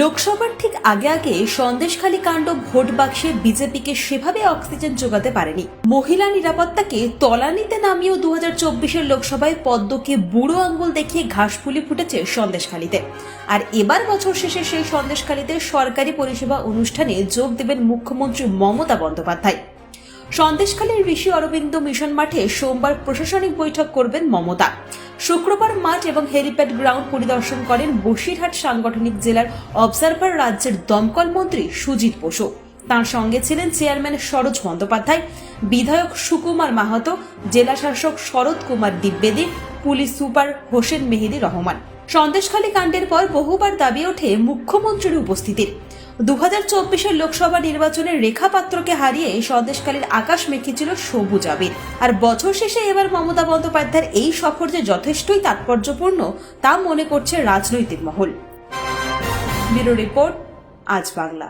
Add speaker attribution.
Speaker 1: লোকসভার ঠিক আগে আগে সন্দেশখালী কাণ্ড ভোট বাক্সে বিজেপিকে সেভাবে অক্সিজেন যোগাতে পারেনি। মহিলা নিরাপত্তাকে তলানিতে নামিয়েও দু হাজার লোকসভায় পদ্মকে বুড়ো আঙ্গুল দেখিয়ে ঘাসফুলি ফুটেছে সন্দেশখালীতে। আর এবার বছর শেষে সেই সন্দেশখালীতে সরকারি পরিষেবা অনুষ্ঠানে যোগ দেবেন মুখ্যমন্ত্রী মমতা বন্দ্যোপাধ্যায়। সন্দেশখালীর ঋষি অরবিন্দ মিশন মাঠে সোমবার প্রশাসনিক বৈঠক করবেন মমতা। শুক্রবার মাঠ এবং হেলিপ্যাড গ্রাউন্ড পরিদর্শন করেন বসিরহাট সাংগঠনিক জেলার অবজারভার রাজ্যের দমকল মন্ত্রী সুজিত বসু। তার সঙ্গে ছিলেন চেয়ারম্যান সরোজ বন্দ্যোপাধ্যায়, বিধায়ক সুকুমার মাহাতো, জেলা শাসক শরৎ কুমার দ্বিবেদী পুলিশ সুপার হোসেন মেহেদি রহমান। সন্দেশখালী কাণ্ডের পর বহুবার দাবি ওঠে মুখ্যমন্ত্রীর উপস্থিতির। দু হাজার চব্বিশের লোকসভা নির্বাচনের রেখা পাত্রকে হারিয়ে সন্দেশকালীর আকাশ মেখেছিল সবুজ আবির। আর বছর শেষে এবার মমতা বন্দ্যোপাধ্যায়ের এই সফর যে যথেষ্টই তাৎপর্যপূর্ণ তা মনে করছে রাজনৈতিক মহল। ব্যুরো রিপোর্ট, আজ বাংলা।